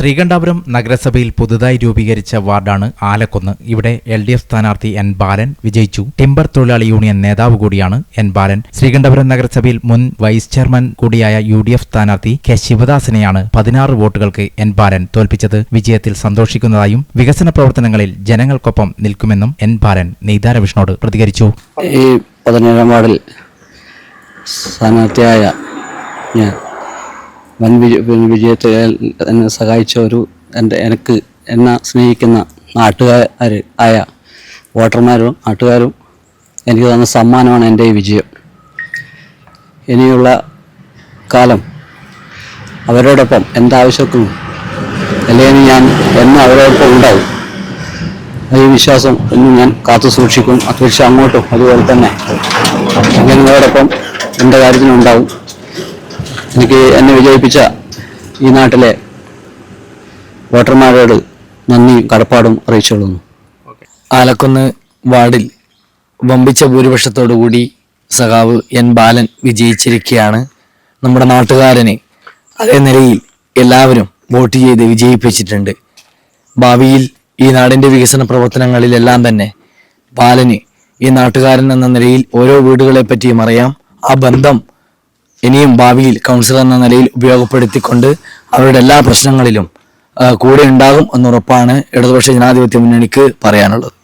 ശ്രീകണ്ഠാപുരം നഗരസഭയിൽ പുതുതായി രൂപീകരിച്ച വാർഡാണ് ആലക്കുന്ന്. ഇവിടെ എൽ ഡി എഫ് സ്ഥാനാർത്ഥി എൻ ബാലൻ വിജയിച്ചു. ടിംബർ തൊഴിലാളി യൂണിയൻ നേതാവ് കൂടിയാണ് എൻ ബാലൻ. ശ്രീകണ്ഠാപുരം നഗരസഭയിൽ മുൻ വൈസ് ചെയർമാൻ കൂടിയായ യു ഡി എഫ് സ്ഥാനാർത്ഥി കെ ശിവദാസനെയാണ് പതിനാറ് വോട്ടുകൾക്ക് എൻ ബാലൻ തോൽപ്പിച്ചത്. വിജയത്തിൽ സന്തോഷിക്കുന്നതായും വികസന പ്രവർത്തനങ്ങളിൽ ജനങ്ങൾക്കൊപ്പം നിൽക്കുമെന്നും എൻ ബാലൻ നെയ്താരവിഷ്ണോട് പ്രതികരിച്ചു. ഈ പതിനേഴാം വാർഡിൽ സ്ഥാനാർത്ഥിയായ വൻ വിജയ വൻ വിജയത്തിൽ എന്നെ സഹായിച്ച ഒരു എന്റെ എനിക്ക് എന്നെ സ്നേഹിക്കുന്ന നാട്ടുകാർ ആയ വോട്ടർമാരും നാട്ടുകാരും എനിക്ക് തന്ന സമ്മാനമാണ് എന്റെ ഈ വിജയം. ഇനിയുള്ള കാലം അവരോടൊപ്പം എന്റെ അല്ലെങ്കിൽ ഞാൻ എന്നും അവരോടൊപ്പം ഉണ്ടാവും. ഈ വിശ്വാസം എന്നും ഞാൻ കാത്തു സൂക്ഷിക്കും. അപേക്ഷ അങ്ങോട്ടും അതുപോലെ തന്നെ. ജനങ്ങളോടൊപ്പം എന്റെ കാര്യത്തിനുണ്ടാവും. എനിക്ക് എന്നെ വിജയിപ്പിച്ച ഈ നാട്ടിലെ വോട്ടർമാരോട് നന്ദി കടപ്പാടും അറിയിച്ചുകൊള്ളുന്നു. ആലക്കുന്ന് വാർഡിൽ വമ്പിച്ച ഭൂരിപക്ഷത്തോടുകൂടി സഖാവ് എൻ ബാലൻ വിജയിച്ചിരിക്കുകയാണ്. നമ്മുടെ നാട്ടുകാരനെ അതേ നിലയിൽ എല്ലാവരും വോട്ട് ചെയ്ത് വിജയിപ്പിച്ചിട്ടുണ്ട്. ഭാവിയിൽ ഈ നാടിന്റെ വികസന പ്രവർത്തനങ്ങളിലെല്ലാം തന്നെ ബാലന് ഈ നാട്ടുകാരൻ എന്ന നിലയിൽ ഓരോ വീടുകളെ പറ്റിയും അറിയാം. ആ ബന്ധം ഇനിയും ഭാവിയിൽ കൗൺസിലർ എന്ന നിലയിൽ ഉപയോഗപ്പെടുത്തിക്കൊണ്ട് അവരുടെ എല്ലാ പ്രശ്നങ്ങളിലും കൂടെ ഉണ്ടാകും എന്നുറപ്പാണ് ഇടതുപക്ഷ ജനാധിപത്യ മുന്നണിക്ക് പറയാനുള്ളത്.